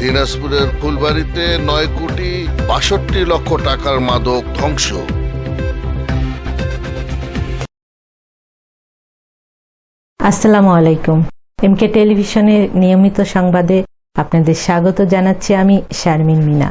দিনাজপুরের ফুলবাড়িতে নয় কোটি বাষট্টি লক্ষ টাকার মাদক ধ্বংস। আসসালামু আলাইকুম। এমকে টেলিভিশনের নিয়মিত সংবাদে আপনাদের স্বাগত জানাচ্ছি আমি শারমিন মিনা।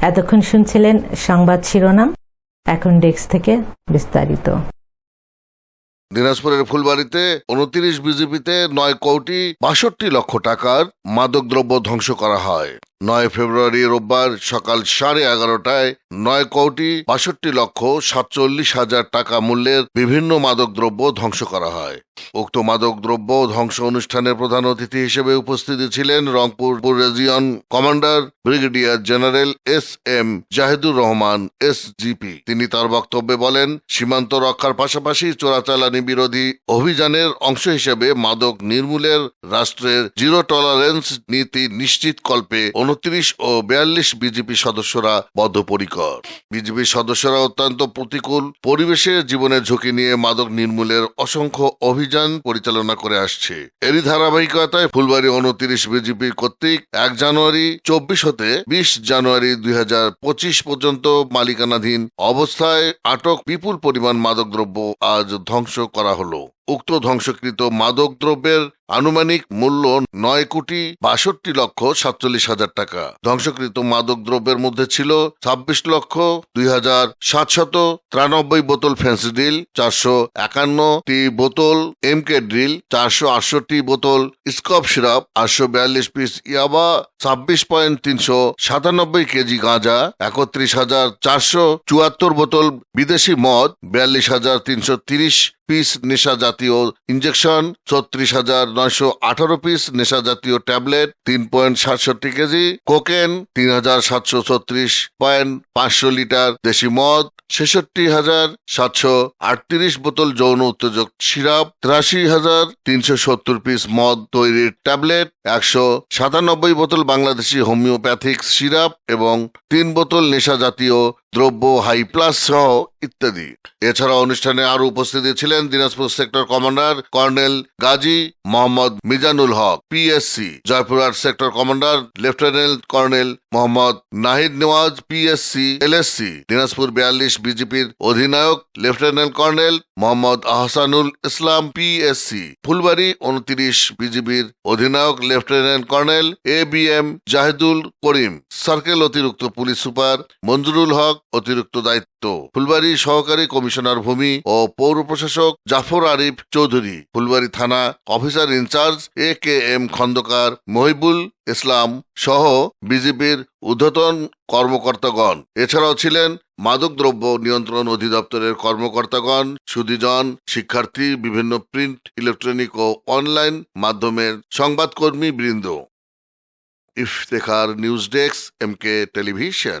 এতক্ষণ শুনছিলেন সংবাদ শিরোনাম, এখন ডেস্ক থেকে বিস্তারিত। দিনাজপুরের ফুলবাড়িতে উনত্রিশ বিজেপিতে নয় কোটি বাষট্টি লক্ষ টাকার মাদকদ্রব্য ধ্বংস করা হয়। নয় ফেব্রুয়ারি রোববার সকাল সাড়ে এগারোটায় নয় কোটি বাষট্টি লক্ষ সাতচল্লিশ হাজার টাকা মূল্যের বিভিন্ন মাদকদ্রব্য ধ্বংস করা হয়। উক্ত মাদকদ্রব্য ধ্বংস অনুষ্ঠানের প্রধান অতিথি হিসেবে উপস্থিত ছিলেন Rangpur region commander brigadier general S M Zahidur Rahman SGP তিনি তার বক্তব্যে বলেন, সীমান্ত রক্ষার পাশাপাশি চোরাচালানি বিরোধী অভিযানের অংশ হিসেবে মাদক নির্মূলের রাষ্ট্রের জিরো টলারেন্স নীতি নিশ্চিত কল্পে উনত্রিশ ও বিয়াল্লিশ বিজেপি সদস্যরা বদ্ধপরিকর। বিজেপি সদস্যরা অত্যন্ত প্রতিকূল পরিবেশে জীবনের ঝুঁকি নিয়ে মাদক নির্মূলের অসংখ্য অভিযান পরিচালনা করে আসছে। এরই ধারাবাহিকতায় ফুলবাড়ি উনত্রিশ বিজেপি কর্তৃক এক জানুয়ারি চব্বিশ হতে বিশ জানুয়ারি দুই হাজার পঁচিশ পর্যন্ত মালিকানাধীন অবস্থায় আটক বিপুল পরিমাণ মাদকদ্রব্য আজ ধ্বংস করা হলো। উক্ত ধ্বংসকৃত মাদক দ্রব্যের আনুমানিক মূল্য নয় কোটি বাষট্টি লক্ষ সাতচল্লিশ হাজার টাকা। ধ্বংসকৃত মাদক দ্রব্যের মধ্যে ছিল ছাব্বিশ লক্ষ দুই হাজার সাতশত ত্রানব্বই বোতল ফেন্সিডিল চারশো একান্নটি বোতল এম কে ড্রিল, চারশো আটষট্টি বোতল স্কপ সিরাপ, আটশো বিয়াল্লিশ পিস ইয়াবা, ছাব্বিশ পয়েন্ট তিনশো সাতানব্বই কেজি গাঁজা, একত্রিশ হাজার চারশো চুয়াত্তর বোতল বিদেশি মদ, বিয়াল্লিশ হাজার তিনশো তিরিশ পিস নেশা জাতীয় ইঞ্জেকশন ছত্রিশ হাজার নয়শো আঠারো পিস নেশা জাতীয় ট্যাবলেট তিন পয়েন্ট সাতষট্টি কেজি কোকেন তিন হাজার সাতশো ছত্রিশ পয়েন্ট পাঁচশো লিটার দেশি মদ, ছেষট্টি হাজার সাতশো আটত্রিশ বোতল যৌন উত্তেজক সিরাপ, তিরাশি হাজার তিনশো সত্তর পিস মদ তৈরির ট্যাবলেট একশো সাতানব্বই বোতল বাংলাদেশি হোমিওপ্যাথিক সিরাপ এবং তিন বোতল নেশা জাতীয় দ্রব্য, হাই প্লাস সহ ইত্যাদি। এছাড়া অনুষ্ঠানে আরও উপস্থিত ছিলেন Dinajpur sector commander colonel Gazi Mohammad Mizanul Haque PSC Joypurhat sector commander lieutenant colonel Mohammad Nahid Newaz PSC LSC Dinajpur বিয়াল্লিশ বিজেপির অধিনায়ক lieutenant colonel Mohammad Ahsanul Islam PSC Phulbari উনত্রিশ বিজিবির অধিনায়ক lieutenant colonel A B M Zahidul Karim, circle অতিরিক্ত police super Manjurul Haque অতিরিক্ত দায়িত্ব। ফুলবাড়ি সহকারী কমিশনার ভূমি ও পৌর প্রশাসক জাফর আরিফ চৌধুরী। ফুলবাড়ি থানা officer in-charge A K M Khandakar Mohibul Islam সহ বিজেপির ঊর্ধ্বতন কর্মকর্তাগণ। এছাড়াও ছিলেন মাদকদ্রব্য নিয়ন্ত্রণ অধিদপ্তরের কর্মকর্তাগণ, সুদীজন, শিক্ষার্থী, বিভিন্ন প্রিন্ট, ইলেকট্রনিক ও অনলাইন মাধ্যমের সংবাদকর্মী বৃন্দ Iftekhar news desk, M K television.